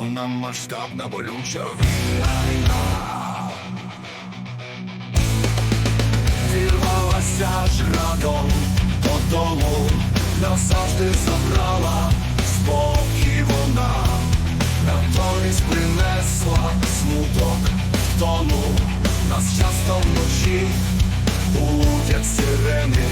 повномасштабна болюча війна. Зірвалася ж градом додому, назавжди забрала спокій вона, натомість принесла смуток втону, нас часто вночі будять сирени,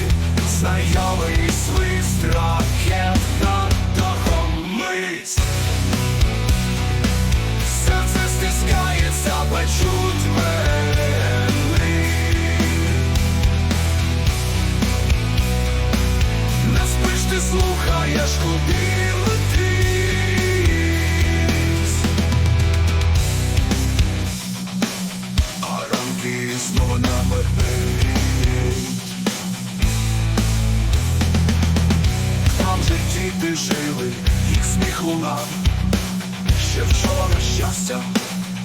слухаєш, куди летиш. А ранки знову на мене. Же жили, їх сміх. Ще вчора щастя,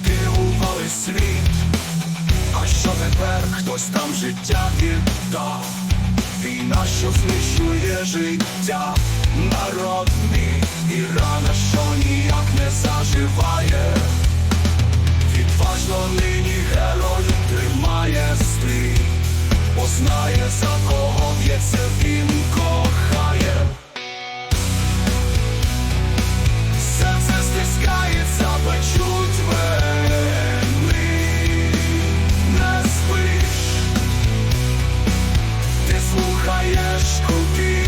дивували світ. А що тепер хтось там життя віддав? Війна, що знищує життя, народ мій і рана, що ніяк не заживає. Відважно нині герой тримає стрій, бо знає, за кого б'ється він кохає. Серце стискається, почуть вени Не спиш Ти слухаєш, куди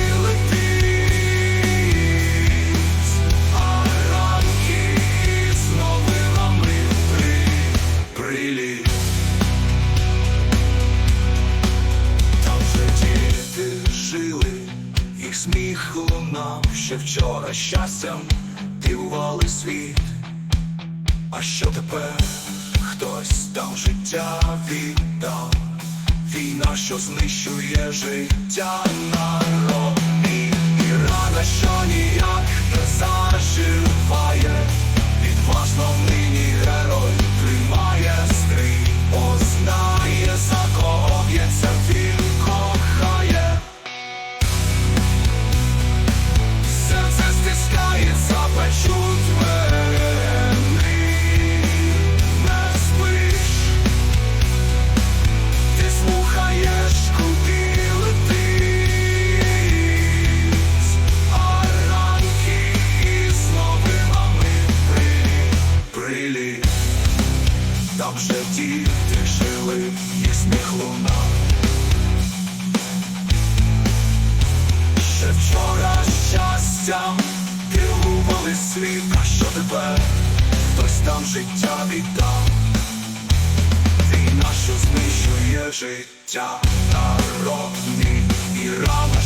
сміх лунав ще вчора щастям дивували світ. А що тепер хтось там життя віддав? Війна, що знищує життя народ їх сміх луна Ще вчора щастям керували світ, а що тепер хтось там життя віддав. Війна, що знищує життя народний і рана,